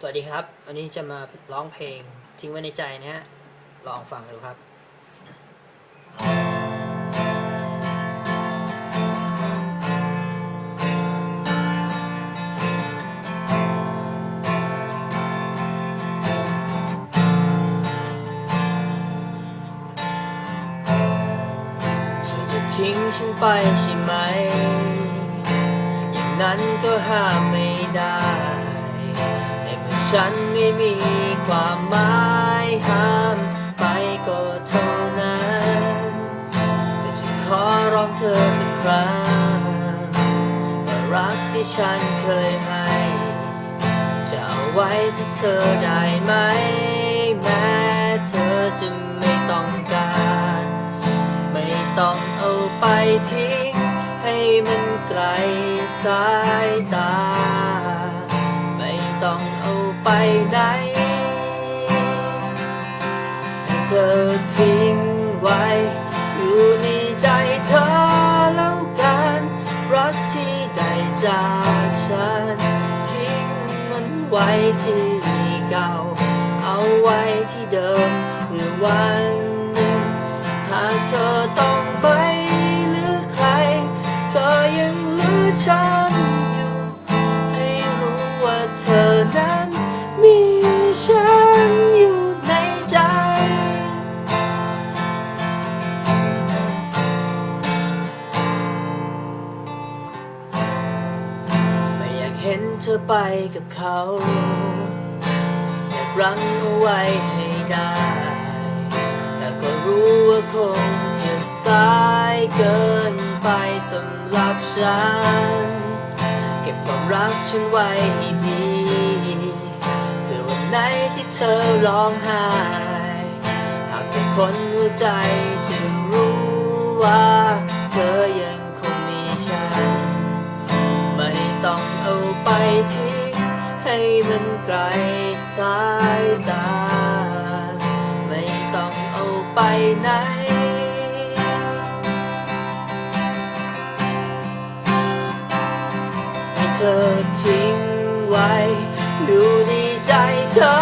สวัสดีครับ วันนี้จะมาร้องเพลงทิ้งไว้ในใจนะฮะ ลองฟังดูครับเธอจะทิ้งฉันไปใช่ไหม อย่างนั้นก็ห้ามไม่ ฉันไม่มีความหมายห้ามไปก็เท่านั้นแต่ฉันขอร้องเธอสักครั้งว่ารักที่ฉันเคยให้ จะเอาไว้ที่เธอได้ไหม แม้เธอจะไม่ต้องการ ไม่ต้องเอาไปทิ้งให้มันไกลสายตา ไหนให้เธอทิ้งไว้ อยู่ในใจเธอแล้วกัน รักที่ได้จากฉัน ทิ้งมันไว้ที่เก่า เอาไว้ที่เดิมเพื่อวันหนึ่งหากเธอต้องไปหรือใคร เธอยังเหลือฉัน ธอไปกับเขาอยากรั้งเอาไว้ให้ได้ แต่ก็รู้ว่าคงจะสายเกินไปสำหรับฉัน เก็บความรักฉันไว้ให้ดีเพื่อวันไหนที่เธอร้องไห้หากทุกคนหัวใจจะรู้ว่า ทิ้งให้มันไกลสายตา ไม่ต้องเอาไปไหน ให้เธอทิ้งไว้ อยู่ในใจเธอ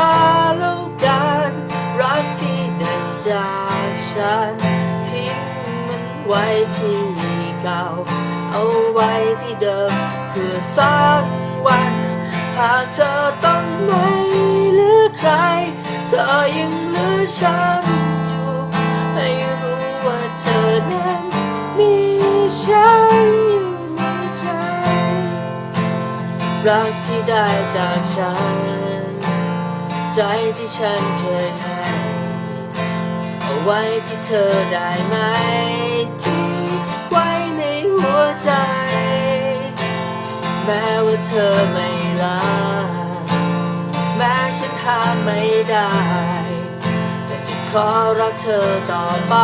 แล้วกันรักที่ได้จากฉัน ทิ้งมันไว้ที่เก่า เอาไว้ที่เดิมเพื่อสัก วัน หากเธอต้องไม่เหลือใคร เธอยังเหลือฉันอยู่ให้รู้ว่าเธอนั้นมีฉันอยู่ในใจ รักที่ได้จากฉัน ใจที่ฉันเคยให้เอาไว้ที่เธอได้ไหม เธอไม่รักแม้ฉันห้ามไม่ได้ แต่จะขอรักเธอต่อไป